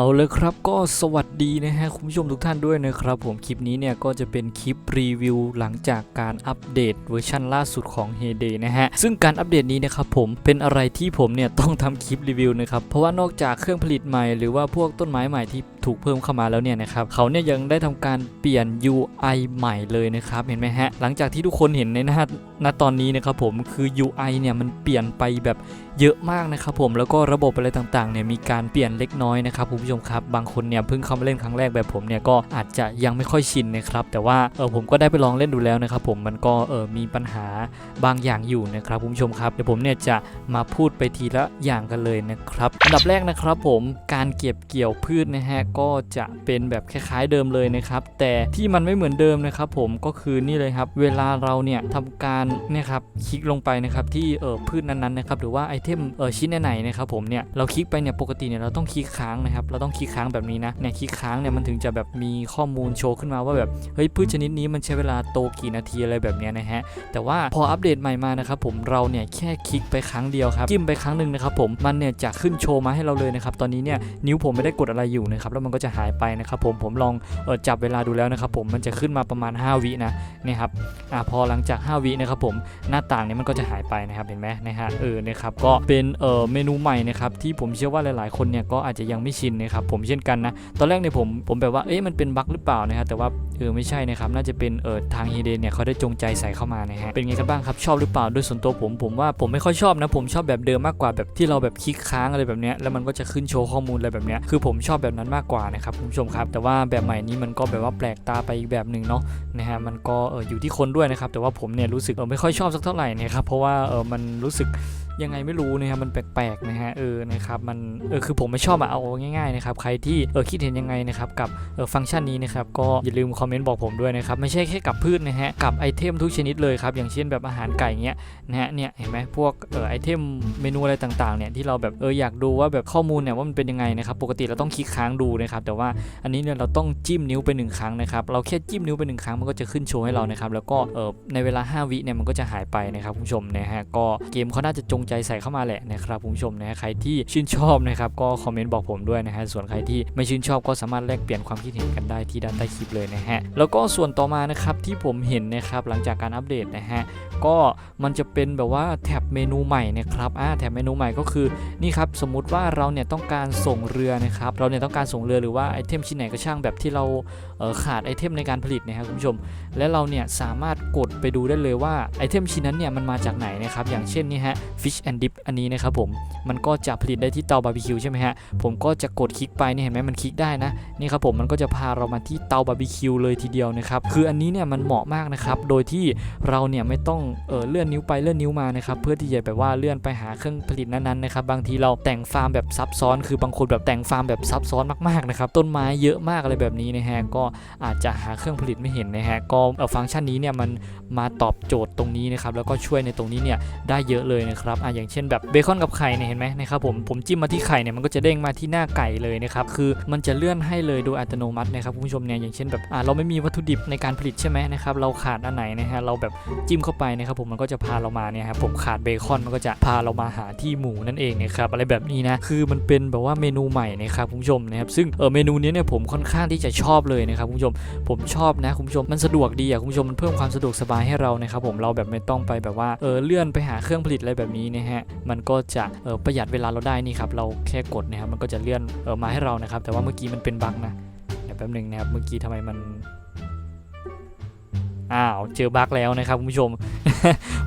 เอาเลยครับก็สวัสดีนะฮะคุณผู้ชมทุกท่านด้วยนะครับ ผมคลิปนี้เนี่ยก็จะเป็นคลิปรีวิวหลังจากการอัปเดตเวอร์ชันล่าสุดของ Heyday นะฮะซึ่งการอัปเดตนี้นะครับผมเป็นอะไรที่ผมเนี่ยต้องทำคลิปรีวิวนะครับเพราะว่านอกจากเครื่องผลิตใหม่หรือว่าพวกต้นไม้ใหม่ที่ถูกเพิ่มเข้ามาแล้วเนี่ยนะครับเขาเนี่ยยังได้ทำการเปลี่ยน UI ใหม่เลยนะครับเห็นไหมฮะหลังจากที่ทุกคนเห็นในหน้าณตอนนี้นะครับผมคือ UI เนี่ยมันเปลี่ยนไปแบบ เยอะมากนะครับผมแล้วก็ระบบอะไรต่างๆเนี่ยมีการเปลี่ยนเล็กน้อยนะครับคุณผู้ชมครับบางคนเนี่ยเพิ่งเข้ามาเล่นครั้งแรกแบบผมเนี่ยก็อาจจะยังไม่ค่อยชินนะครับแต่ว่าเออผมก็ได้ไปลองเล่นดูแล้วนะครับผมมันก็เออมีปัญหาบางอย่างอยู่นะครับคุณผู้ชมครับเดี๋ยวผมเนี่ยจะมาพูดไปทีละอย่างกันเลยนะครับอันดับแรกนะครับผมการเก็บเกี่ยวพืชนะฮะก็จะเป็นแบบคล้ายๆเดิมเลยนะครับแต่ที่มันไม่เหมือนเดิมนะครับผมก็คือนี่เลยครับเวลาเราเนี่ยทำการเนี่ยครับคลิกลงไปนะครับที่เออพืชนั้นๆนะครับหรือว่าไอเทมเออชิ้นไหนนะครับผมเนี่ยเราคลิกไปเนี่ยปกติเนี่ยเราต้องคลิกค้างนะครับเราต้องคลิกค้างแบบนี้นะเนี่ยคลิกค้างเนี่ยมันถึงจะแบบมีข้อมูลโชว์ขึ้นมาว่าแบบเฮ้ยพืชชนิดนี้มันใช้เวลาโตกี่นาทีอะไรแบบเนี้ยนะฮะแต่ว่าพออัปเดตใหม่มานะครับผมเราเนี่ยแค่คลิกไปครั้งเดียวครับจิ้มไปครั้งหนึ่งนะครับผมมันเนี่ยจะขึ้นโชว์มาให้เราเลยนะครับตอนนี้เนี่ยนิ้วผมไม่ได้กดอะไรอยู่นะครับแล้วมันก็จะหายไปนะครับผมผมลองเออจับเวลาดูแล้วนะครับผมมันจะขึ้นมาประมาณ 5 วินะเนี่ยครับอ่าพอหลังจาก 5 วินะครับผมหน้าต่างเนี้มันก็จะหายไปนะครับเห็นไหมนะฮะเออนะครับก็เป็นเออเมนูใหม่นะครับที่ผมเชื่อว่าหลาย ๆ คนเนี่ยก็อาจจะยังไม่ชินนะครับผมเช่นกันนะตอนแรกเนี่ยผมผมแบบว่าเอ๊ะมันเป็นบั๊กหรือเปล่านะครับแต่ว่าเออไม่ใช่นะครับน่าจะเป็นเออทางฮีเดนเนี่ยเขาได้จงใจใส่เข้ามานะฮะเป็นไงกันบ้างครับชอบหรือเปล่าโดยส่วนตัวผมผมว่าผมไม่ค่อยชอบนะผมชอบแบบเดิมมากกว่าแบบที่เราแบบคลิกค้างอะไรแบบเนี้ยแล้วมันก็จะขึ้นโชว์ข้อมูลอะไรแบบเนี้ยคือผมชอบแบบนั้นมากกว่านะครับคุณผู้ชมครับ แต่ว่าแบบใหม่นี้มันก็แบบว่าแปลกตาไปอีกแบบหนึ่งเนาะนะฮะมันก็เอออยู่ที่คนด้วยนะครับแต่ว่าผมเนี่ยรู้สึกเออไม่ค่อยชอบสักเท่าไหร่นะครับเพราะว่าเออมันรู้สึก ยังไงไม่รู้นะครับมันแปลกๆนะฮะเออนะครับมันเออคือผมไม่ชอบอะเอาง่ายๆนะครับใครที่เออคิดเห็นยังไงนะครับกับเออฟังก์ชันนี้นะครับก็อย่าลืมคอมเมนต์บอกผมด้วยนะครับไม่ใช่แค่กับพืชนะฮะกับไอเทมทุกชนิดเลยครับอย่างเช่นแบบอาหารไก่เงี้ยนะฮะเนี่ยเห็นไหมพวกเออไอเทมเมนูอะไรต่างๆเนี่ยที่เราแบบเอออยากดูว่าแบบข้อมูลเนี่ยว่ามันเป็นยังไงนะครับปกติเราต้องคลิกค้างดูนะครับแต่ว่าอันนี้เนี่ยเราต้องจิ้มนิ้วไปหนึ่งครั้งนะครับเราแค่จิ้มนิ้วไปหนึ่งครั้งมันก็จะขึ้นโชว์ให้เรานะครับแล้วก็เออในเวลา 5 วิเนี่ยมันก็จะหายไปนะครับคุณผู้ชมนะฮะก็เกมเขาน่าจะจงใจใส่เข้ามาแหละนะครับคุณผู้ชมนะฮะใครที่ชื่นชอบนะครับก็คอมเมนต์บอกผมด้วยนะฮะส่วนใครที่ไม่ชื่นชอบก็สามารถแลกเปลี่ยนความคิดเห็นกันได้ที่ด้านใต้คลิปเลยนะฮะแล้วก็ส่วนต่อมานะครับที่ผมเห็นนะครับหลังจากการอัปเดตนะฮะก็มันจะเป็นแบบว่าแท็บเมนูใหม่นะครับอ่าแท็บเมนูใหม่ก็คือนี่ครับสมมุติว่าเราเนี่ยต้องการส่งเรือนะครับเราเนี่ยต้องการส่งเรือหรือว่าไอเทมชิ้นไหนก็ช่างแบบที่เราเออขาดไอเทมในการผลิตนะครับคุณผู้ชม และเราเนี่ยสามารถกดไปดูได้เลยว่าไอเทมชิ้นนั้นเนี่ยมันมาจากไหนนะครับอย่างเช่นนี่ฮะ fish and dip อันนี้นะครับผม มันก็จะผลิตได้ที่เตาบาร์บีคิวใช่ไหมฮะ ผมก็จะกดคลิกไปนี่เห็นไหมมันคลิกได้นะ นี่ครับผมมันก็จะพาเรามาที่เตาบาร์บีคิวเลยทีเดียวนะครับ คืออันนี้เนี่ยมันเหมาะมากนะครับ โดยที่เราเนี่ยไม่ต้องเออเลื่อนนิ้วไปเลื่อนนิ้วมานะครับ เพื่อที่จะแบบว่าเลื่อนไปหาเครื่องผลิตนั้นๆนะครับ บางทีเราแต่งฟาร์มแบบซับซ้อน คือบางคนแบบแต่งฟาร์มแบบซับซ้อนมากๆนะครับ ต้นไม้เยอะมากอะไรแบบนี้นะฮะ ก็อาจจะหาเครื่องผลิตไม่เห็นนะฮะ ก็ฟังก์ชันนี้เนี่ยมันมาตอบโจทย์ตรงนี้นะครับ แล้วก็ช่วยในตรงนี้เนี่ยได้เยอะเลยนะครับอะอย่างเช่นแบบเบคอนกับไข่เนี่ยเห็นไหมนะครับผมผมจิ้มมาที่ไข่เนี่ยมันก็จะเด้งมาที่หน้าไก่เลยนะครับคือมันจะเลื่อนให้เลยโดยอัตโนมัตินะครับคุณผู้ชมเนี่ยอย่างเช่นแบบอะเราไม่มีวัตถุดิบในการผลิตใช่ไหมนะครับเราขาดอันไหนนะฮะเราแบบจิ้มเข้าไปนะครับผมมันก็จะพาเรามาเนี่ยครับผมขาดเบคอนมันก็จะพาเรามาหาที่หมูนั่นเองนะครับอะไรแบบนี้นะคือมันเป็นแบบว่าเมนูใหม่นะครับคุณผู้ชมนะครับซึ่งเออเมนูนี้เนี่ยผมค่อนข้างที่จะชอบเลยนะครับคุณผู้ชมผมชอบนะคุณผู้ชมมันสะดวกดีอะคุณผู้ชมมันเพิ่มความสะดวกสบายให้เรานะครับผมเราแบบไม่ต้องไปแบบว่าเออเลื่อนไปหาเครื่องผลิตอะไรแบบนี้นะฮะมันก็จะประหยัดเวลาเราได้นี่ครับเราแค่กดนะครับมันก็จะเลื่อนออมาให้เรานะครับ แต่ว่าเมื่อกี้มันเป็นบั๊กนะเดี๋ยวแป๊บหนึงนะครับเมื่อกี้ทำไมมันอ้าวเจอบั๊กแล้วนะครับคุณผู้ชม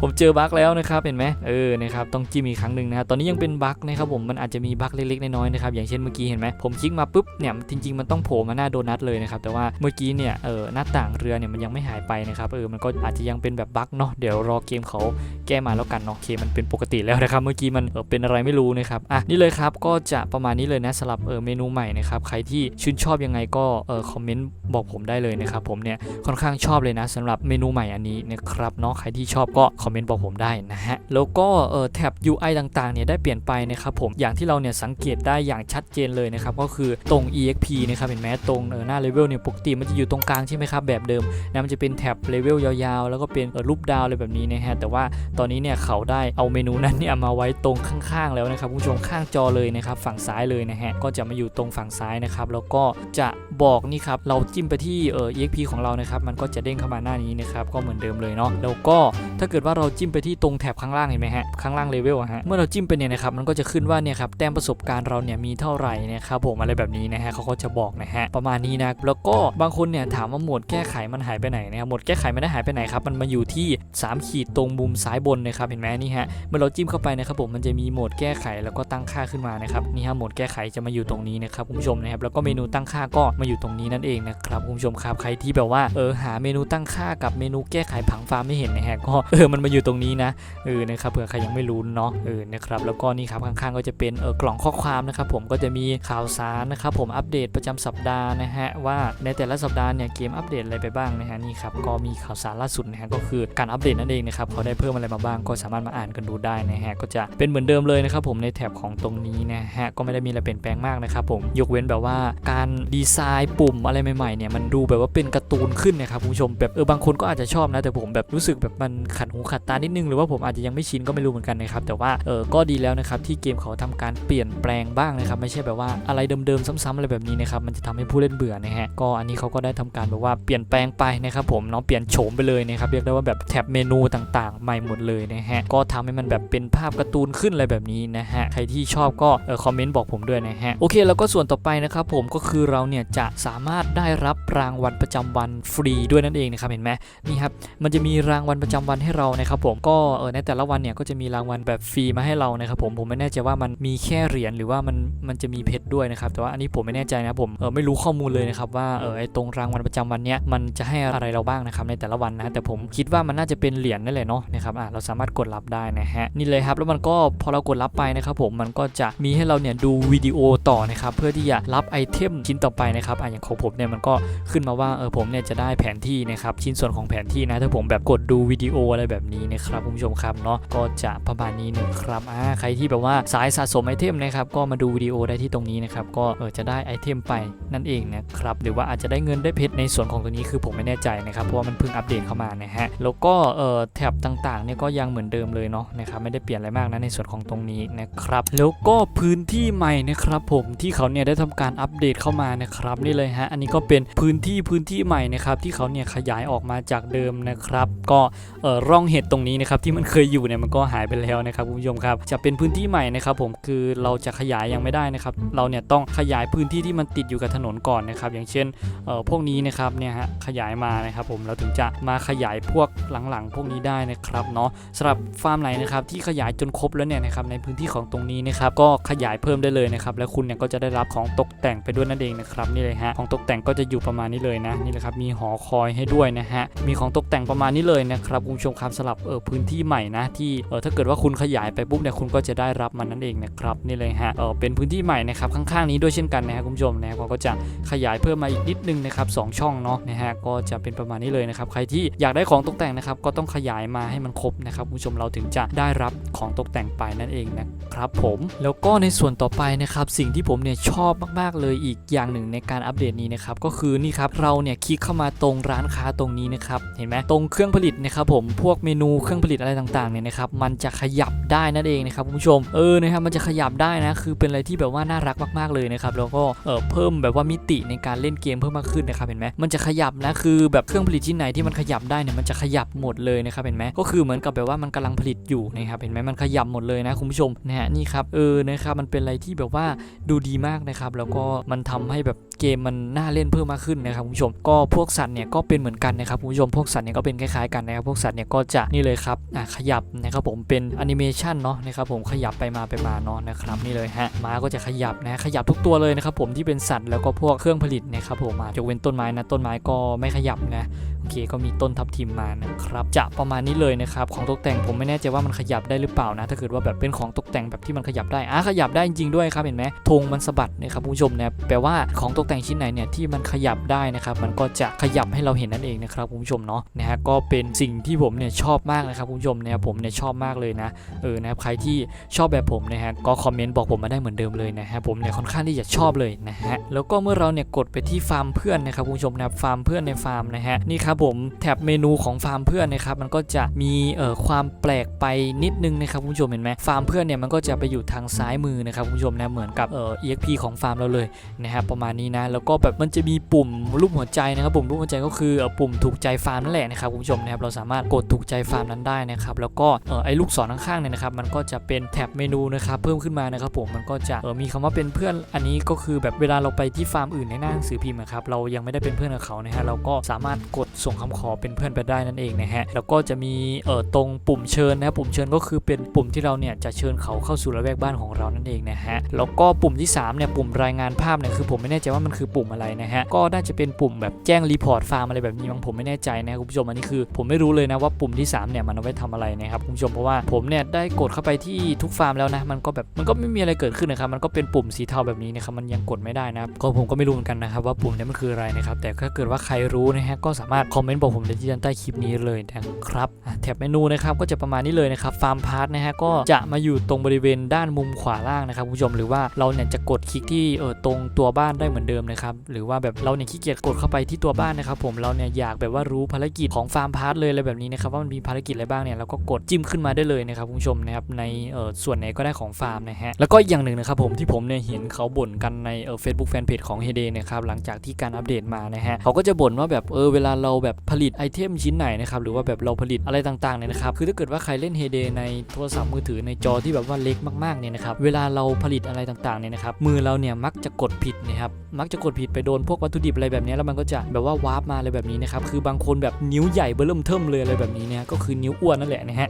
ผมเจอบั๊กแล้วนะครับเห็นไหมเออนะครับต้องจิ้มอีกครั้งหนึ่งนะครับตอนนี้ยังเป็นบั๊กนะครับผมมันอาจจะมีบั๊กเล็กๆน้อยๆนะครับอย่างเช่นเมื่อกี้เห็นไหมผมคลิกมาปุ๊บเนี่ยจริง ๆ มันต้องโผล่มาหน้าโดนัทเลยนะครับแต่ว่าเมื่อกี้เนี่ยเออหน้าต่างเรือเนี่ยมันยังไม่หายไปนะครับเออมันก็อาจจะยังเป็นแบบบั๊กเนาะเดี๋ยวรอเกมเขาแก้มาแล้วกันเนาะโอเคมันเป็นปกติแล้วนะครับเมื่อกี้มันเออเป็นอะไรไม่รู้นะครับอะนี่เลยครับก็จะประมาณนี้เลยนะสำหรับเออเมนูใหม่นะครับใครที่ชื่นชอบยังไงก็เออคอมเมนต์บอกผมได้เลยนะครับผมเนี่ยค่อนข้างชอบเลยนะสำหรับเมนูใหม่อันนี้นะครับเนาะใครที่ชอบก็คอมเมนต์บอกผมได้นะฮะ แล้วก็เออแท็บ UI ต่างๆเนี่ยได้เปลี่ยนไปนะครับผมอย่างที่เราเนี่ยสังเกตได้อย่างชัดเจนเลยนะครับก็คือตรง EXP นะครับเห็นไหมตรงเออหน้าเลเวลเนี่ยปกติมันจะอยู่ตรงกลางใช่ไหมครับแบบเดิมนะมันจะเป็นแท็บเลเวลยาวๆ แล้วก็เป็นเออรูปดาวอะไรแบบนี้นะฮะแต่ว่าตอนนี้เนี่ยเขาได้เอาเมนูนั้นเนี่ยมาไว้ตรงข้างๆ แล้วนะครับคุณผู้ชมข้างจอเลยนะครับฝั่งซ้ายเลยนะฮะก็จะมาอยู่ตรงฝั่งซ้ายนะครับแล้วก็จะบอกนี่ครับเราจิ้มไปที่เอ่อ EXP ของเรานะครับมันก็จะเด้งเข้ามาหน้านี้นะครับก็เหมือนเดิมเลยเนาะแล้วก็ ถ้าเกิดว่าเราจิ้มไปที่ตรงแถบข้างล่างเห็นไหมฮะข้างล่างเลเวลอะฮะเมื่อเราจิ้มไปเนี่ยนะครับมันก็จะขึ้นว่าเนี่ยครับแต้มประสบการณ์เราเนี่ยมีเท่าไหร่นะครับผมอะไรแบบนี้นะฮะเขาก็จะบอกนะฮะประมาณนี้นะแล้วก็บางคนเนี่ยถามว่าหมดแก้ไขมันหายไปไหนนะครับหมดแก้ไขไม่ได้หายไปไหนครับมันมาอยู่ที่ 3 ขีดตรงมุมซ้ายบนนะครับเห็นไหมนี่ฮะเมื่อเราจิ้มเข้าไปนะครับผมมันจะมีโหมดแก้ไขแล้วก็ตั้งค่าขึ้นมานะครับนี่ฮะโหมดแก้ไขจะมาอยู่ตรงนี้นะครับคุณผู้ชมนะครับแล้วก็เมนูตั้งค่าก็มาอยู่ตรงนี้นั่นเองนะครับคุณผู้ชมครับใครที่แบบว่าเออหาเมนูตั้งค่ากับเมนูแก้ไขผังฟาร์มไม่เห็นนะฮะก็เออมันมาอยู่ตรงนี้นะเออนะครับเผื่อใครยังไม่รู้เนาะเออนะครับแล้วก็นี่ครับข้างๆก็จะเป็นเออกล่องข้อความนะครับผมก็จะมีข่าวสารนะครับผมอัปเดตประจำสัปดาห์นะฮะว่าในแต่ละสัปดาห์เนี่ยเกมอัปเดตอะไรไปบ้างนะฮะนี่ครับก็มีข่าวสารล่าสุดนะฮะก็คือการอัปเดตนั่นเองนะครับเขาได้เพิ่มอะไรมาบ้างก็สามารถมาอ่านกันดูได้นะฮะก็จะเป็นเหมือนเดิมเลยนะครับผมในแถบของตรงนี้นะฮะก็ไม่ได้มีอะไรเปลี่ยนแปลงมากนะครับผมยกเว้นแบบว่าการดีไซน์ปุ่มอะไรใหม่ๆเนี่ยมันดูแบบว่าเป็นการ์ตูนขึ้นนะครับคุณผู้ชมแบบเออบางคนก็อาจจะชอบนะแต่ผมแบบรู้สึกแบบมันขัดหูขัดตานิดนึงหรือว่าผมอาจจะยังไม่ชินก็ไม่รู้เหมือนกันนะครับแต่ว่าเออก็ดีแล้วนะครับที่เกมเขาทำการเปลี่ยนแปลงบ้างนะครับไม่ใช่แบบว่าอะไรเดิมๆซ้ำๆอะไรแบบนี้นะครับมันจะทำให้ผู้เล่นเบื่อนะฮะก็อันนี้เขาก็ได้ทำการแบบว่าเปลี่ยนแปลงไปนะครับผมเนาะเปลี่ยนโฉมไปเลยนะครับเรียกได้ว่าแบบแท็บเมนูต่างๆ ใหม่หมดเลยนะฮะก็ทำให้มันแบบเป็นภาพการ์ตูนขึ้นอะไรแบบนี้นะฮะใครที่ชอบก็เออคอมเมนต์บอกผมด้วยนะฮะโอเค แล้วก็ส่วนต่อไปนะครับผมก็คือเราเนี่ยจะสามารถได้รับรางวัลประจำวันฟรีด้วยนั่นเองนะครับเห็นไหมนี่ครับมันจะมีรางวัลประจำวันให้เรานะครับผมก็เออในแต่ละวันเนี่ยก็จะมีรางวัลแบบฟรีมาให้เรานะครับผมผมไม่แน่ใจว่ามันมีแค่เหรียญหรือว่ามันมันจะมีเพชรด้วยนะครับแต่ว่าอันนี้ผมไม่แน่ใจนะผมเออไม่รู้ข้อมูลเลยนะครับว่าเออไอตรงรางวัลประจำวันเนี้ยมันจะให้อะไรเราบ้างนะครับในแต่ละวันนะแต่ผมคิดว่ามันน่าจะเป็นเหรียญนั่นแหละเนาะนะครับอะเราสามารถกดรับได้นะฮะนี่เลยครับแล้วมันก็พอเรากดรับไปนะครับผมมันก็จะมีให้เราเนี่ยดูวิดีโอต่อนะครับเพื่อที่จะรับไอเทมชิ้นต่อไปนะครับอะอย่างของผมเนี่ยมันก็ขึ้นมาว่าเออผมเนี่ยจะได้แผนที่นะครับชิ้นส่วนของแผนที่นะถ้าผมแบบกดดูวิดีโออะไรแบบนี้นะครับคุณผู้ชมครับเนาะก็จะประมาณนี้นะครับอ่าใครที่แบบว่าสายสะสมไอเทมนะครับก็มาดูวิดีโอได้ที่ตรงนี้นะครับก็เออจะได้ไอเทมไปนั่นเองนะครับหรือว่าอาจจะได้เงินได้เพชรในส่วนของตัวนี้คือผมไม่แน่ใจนะครับเพราะว่ามันเพิ่งอัปเดตเข้ามานะฮะแล้วก็เออแท็บต่างๆเนี่ยก็ยังเหมือนเดิมเลยเนาะนะครับไม่ได้เปลี่ยนอะไรมากนะในส่วนของตรงนี้นะครับแล้วก็พื้นที่ใหม่นะครับผมที่เขาเนี่ยได้ทำการอัปเดตเข้ามานะครับนี่เลยฮะอันนี้ก็เป็นพื้นที่พื้นที่ใหม่นะครับที่เขาเนี่ยขยายออกมาจากเดิมนะครับก็เออร่องเห็ดตรงนี้นะครับที่มันเคยอยู่เนี่ยมันก็หายไปแล้วนะครับคุณผู้ชมครับจะเป็นพื้นที่ใหม่นะครับผมคือเราจะขยายยังไม่ได้นะครับเราเนี่ยต้องขยายพื้นที่ที่มันติดอยู่กับถนนก่อนนะครับอย่างเช่นเอ่อพวกนี้นะครับเนี่ยฮะขยายมานะครับผมเราถึงจะมาขยายพวกหลังๆ พวกนี้ได้นะครับเนาะสำหรับฟาร์มไหนนะครับที่ขยายจนครบแล้วเนี่ยนะครับในพื้นที่ของตรงนี้นะครับก็ขยายเพิ่มได้เลยนะครับแล้วคุณเนี่ยก็จะได้รับของตกแต่งไปด้วยนั่นเองนะครับนี่เลยฮะของตกแต่งก็จะอยู่ประมาณนี้เลยนะนี่แหละครับมีหอคอยให้ด้วยนะฮะมีของตกแต่งประมาณนี้เลยนะครับคุณผู้ชมครับสำหรับเออพื้นที่ใหม่นะที่เออถ้าเกิดว่าคุณขยายไปปุ๊บเนี่ยคุณก็จะได้รับมันนั่นเองนะครับนี่เลยฮะเออเป็นพื้นที่ใหม่นะครับข้างๆนี้ด้วยเช่นกันนะครับคุณผู้ชมนะครับก็จะขยายเพิ่มมาอีกนิดนึงนะครับสองช่องเนาะนะฮะก็จะเป็นประมาณนี้เลยนะครับใครที่อยากได้ของตกแต่งนะครับก็ต้องขยายมาให้มันครบนะครับคุณผู้ชมเราถึงจะได้รับของตกแต่งไปนั่นเองนะครับผมแล้วก็ในส่วนต่อไปนะครับสิ่งที่ผมเนี่ยชอบมากๆเลยอีกอย่างหนึ่งในการอัปเดตนี้นะครับก็คือนี่ครับเราเนี่ยคลิกเข้ามาตรงร้านค้าตรงนี้นะครับเห็นไหมตรงเครื่องผลิตนะครับผมพวกเมนูเครื่องผลิตอะไรต่างๆเนี่ยนะครับมันจะขยับได้นั่นเองนะครับคุณผู้ชมเออนะครับมันจะขยับได้นะคือเป็นอะไรที่แบบว่าน่ารักมากๆเลยนะครับแล้วก็เออเพิ่มแบบว่ามิติในการเล่นเกมเพิ่มมากขึ้นนะครับเห็นไหมมันจะขยับนะคือแบบเครื่องผลิตชิ้นไหนที่มันขยับได้เนี่ยมันจะขยับหมดเลยนะครับเห็นไหมก็คือเหมือนกับแบบว่ามันกำลังผลิตอยู่นะครับเห็นไหมมันขยับหมดเลยนะคุณผู้ชมนะฮะนี่ครับเออนะครับมันเป็นอะไรที่แบบว่าดูดีมากนะครับแล้วก็มันทำให้แบบเกมมันน่าเล่นเพิ่มมากขึ้นนะครับคุณผู้ชมก็พวกสัตว์เนี่ยก็เป็นเหมือนกันนะครับคุณผู้ชมพวกสัตว์เนี่ยก็เป็นคล้ายๆกันนะครับพวกสัตว์เนี่ยก็จะนี่เลยครับอะขยับนะครับผมเป็นแอนิเมชันเนาะนะครับผมขยับไปมาไปมาเนาะนะครับนี่เลยฮะม้าก็จะขยับนะขยับทุกตัวเลยนะครับผมที่เป็นสัตว์แล้วก็พวกเครื่องผลิตนะครับผมอะยกเว้นต้นไม้นะต้นไม้ก็ไม่ขยับนะ เคก็มีต้นทับทิมมานะครับจะประมาณนี้เลยนะครับของตกแต่งผมไม่แน่ใจว่ามันขยับได้หรือเปล่านะ ถ้าเกิดว่าแบบเป็นของตกแต่งแบบที่มันขยับได้อะขยับได้จริงด้วยครับเห็นไหมธงมันสะบัดนะครับคุณผู้ชมนะแปลว่าของตกแต่งชิ้นไหนเนี่ยที่มันขยับได้นะครับมันก็จะขยับให้เราเห็นนั่นเองนะครับคุณผู้ชมเนาะนะฮะก็เป็นสิ่งที่ผมเนี่ยชอบมากนะครับคุณผู้ชมเนี่ยผมเนี่ยชอบมากเลยนะเออนะครับใครที่ชอบแบบผมนะฮะก็คอมเมนต์บอกผมมาได้เหมือนเดิมเลยนะฮะผมเนี่ยค่อนข้างที่จะชอบเลยนะฮะแล้วก็เมื่อเราเนี่ยกดไปที่ฟาร์มเพื่อนนะครับคุณผู้ชมนะฟาร์มเพื่อนในฟาร์มนะฮะนี่ครับผมแท็บเมนูของฟาร์มเพื่อนนะครับมันก็จะมีเอ่อความแปลกไปนิดนึงนะครับคุณผู้ชมเห็นไหมฟาร์มเพื่อนเนี่ยมันก็จะไปอยู่ทางซ้ายมือนะครับคุณผู้ชมนะเหมือนกับเอ่อ EXP ของฟาร์มเราเลยนะครับประมาณนี้นะแล้วก็แบบมันจะมีปุ่มรูปหัวใจนะครับปุ่มรูปหัวใจก็คือเอ่อปุ่มถูกใจฟาร์มนั่นแหละนะครับคุณผู้ชมนะครับเราสามารถกดถูกใจฟาร์มนั้นได้นะครับแล้วก็เอ่อไอ้ลูกศรข้างๆเนี่ยนะครับมันก็จะเป็นแท็บเมนูนะครับเพิ่มขึ้นมานะครับผมมันก็จะเอ่อมีคำว่าเป็นเพื่อนอันนี้ก็คือแบบเวลาเราไปที่ฟาร์มอื่นในหน้าหนังสือพิมพ์นะครับเรายังไม่ได้เป็นเพื่อนกับเขานะฮะเราก็สามารถกดสงคำขอเป็นเพื่อนไปได้นั่นเองนะฮะแล้วก็จะมีเอ่อตรงปุ่มเชิญนะครับปุ่มเชิญก็คือเป็นปุ่มที่เราเนี่ยจะเชิญเขาเข้าสู่ระแวกบ้านของเรานั่นเองนะฮะแล้วก็ปุ่มที่3เนี่ยปุ่มรายงานภาพเนี่ยคือผมไม่แน่ใจว่ามันคือปุ่มอะไรนะฮะก็น่าจะเป็นปุ่มแบบแจ้งรีพอร์ตฟาร์มอะไรแบบนี้มั้งผมไม่แน่ใจนะคุณผู้ชมอันนี้คือผมไม่รู้เลยนะว่าปุ่มที่3เนี่ยมันเอาไว้ทำอะไรนะครับคุณผู้ชมเพราะว่าผมเนี่ยได้กดเข้าไปที่ทุกฟาร์มแล้วนะมันก็แบบมันก็ไม่มีอะไรเกิดขึ้นนะครับมันก็เป็นปุ่มสีเทาแบบนี้นะครับมันยังกดไม่ได้นะครับก็ผมก็ไม่รู้เหมือนกันนะครับว่าปุ่มเนี้มันคืออะไรนะครับแต่ถ้าเกิดว่าใครรู้นะฮะก็สามารถคอมเมนต์บอกผมได้ที่ด้านใต้คลิปนี้เลยนะครับแท็บเมนูนะครับก็จะประมาณนี้เลยนะครับฟาร์มพาร์ทนะฮะก็จะมาอยู่ตรงบริเวณด้านมุมขวาล่างนะครับคุณผู้ชมหรือว่าเราเนี่ยจะกดคลิกที่เออตรงตัวบ้านได้เหมือนเดิมนะครับหรือว่าแบบเราเนี่ยขี้เกียจกดเข้าไปที่ตัวบ้านนะครับผมเราเนี่ยอยากแบบว่ารู้ภารกิจของฟาร์มพาร์ทเลยอะไรแบบนี้นะครับว่ามันมีภารกิจอะไรบ้างเนี่ยเราก็กดจิ้มขึ้นมาได้เลยนะครับคุณผู้ชมนะครับในเออส่วนไหนก็ได้ของฟาร์มนะฮะแล้วก็อีกอย่างหนึ่งนะครับผมที่ผมเนี่ยเห็นเขาบ่นกันในเออเฟซบุ๊กแฟนเพจของเฮเดนะครับหลังจากที่การอัปเดตมานะฮะเขาก็จะบ่นว่าแบบเออเวลาเราแบบผลิตไอเทมชิ้นไหนนะครับหรือว่าแบบเราผลิตอะไรต่างๆเนี่ยนะครับคือถ้าเกิดว่าใครเล่นเฮเดในโทรศัพท์มือถือในจอที่แบบว่าเล็กมากๆเนี่ยนะครับเวลาเราผลิตอะไรต่างๆเนี่ยนะครับมือเราเนี่ยมักจะกดผิดนะครับมักจะกดผิดไปโดนพวกวัตถุดิบอะไรแบบนี้แล้วมันก็จะแบบว่าวาร์ปมาอะไรแบบนี้นะครับคือบางคนแบบนิ้วใหญ่เบิ่มเทิมเลยอะไรแบบนี้เนี่ยก็คือนิ้วอ้วนนั่นแหละนะฮะ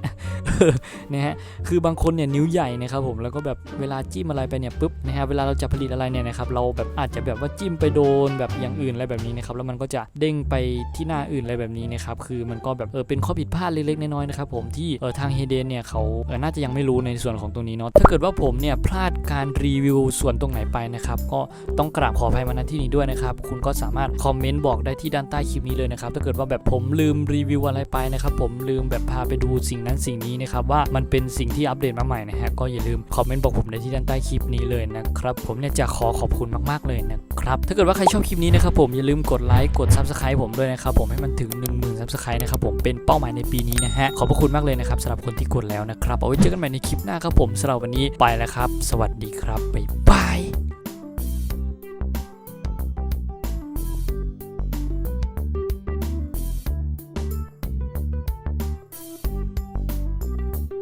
นะฮะคือบางคนเนี่ยนิ้วใหญ่นะครับผมแล้วก็แบบเวลาจิ้มอะไรไปเนี่ยปุ๊บนะฮะเวลาเราจะผลิตอะไรเนี่ยนะครับเราแบบอาจจะแบบว่าจิ้มไปโดนแบบอย่างอื่นอะไรแบบนี้นะครับแล้วมันก็จะเด้งไปที่หน้าอื่นอะไรแบบนี้นะครับคือมันก็แบบเออเป็นข้อผิดพลาดเล็กๆน้อยๆนะครับผมที่เออทางเฮเดนเนี่ยเขาเออน่าจะยังไม่รู้ในส่วนของตรงนี้เนาะถ้าเกิดว่าผมเนี่ยพลาดการรีวิวส่วนตรงไหนไปนะครับก็ต้องกราบขออภัยมาณที่นี้ด้วยนะครับคุณก็สามารถคอมเมนต์บอกได้ที่ด้านใต้คลิปนี้เลยนะครับถ้าเกิดว่าแบบผมลืมรีวิวอะไรไปนะครับผมลืมแบบพาไปดูสิ่งนั้นสิ่งนี้นะครับว่ามันเป็นสิ่งที่อัปเดตมาใหม่นะฮะก็อย่าลืมคอมเมนต์บอกผมได้ที่ด้านใต้คลิปนี้เลยนะครับผมเนี่ยจะขอขอบคุณมากๆเลยนะครับถ้าเกิดว่าใครชอบคลิปนี้นะครับผมอย่าลืมกดไลค์กด subscribe ผมด้วยนะครับผมให้มันถึง 1 0,000ซับสไครต์นะครับผมเป็นเป้าหมายในปีนี้นะฮะขอบพระคุณมากเลยนะครับสำหรับคนที่กดแล้วนะครับเอาไว้เจอกันใหม่ในคลิปหน้าครับผมสำหรับวันนี้ไปแล้วครับ สวัสดีครับบ๊ายบาย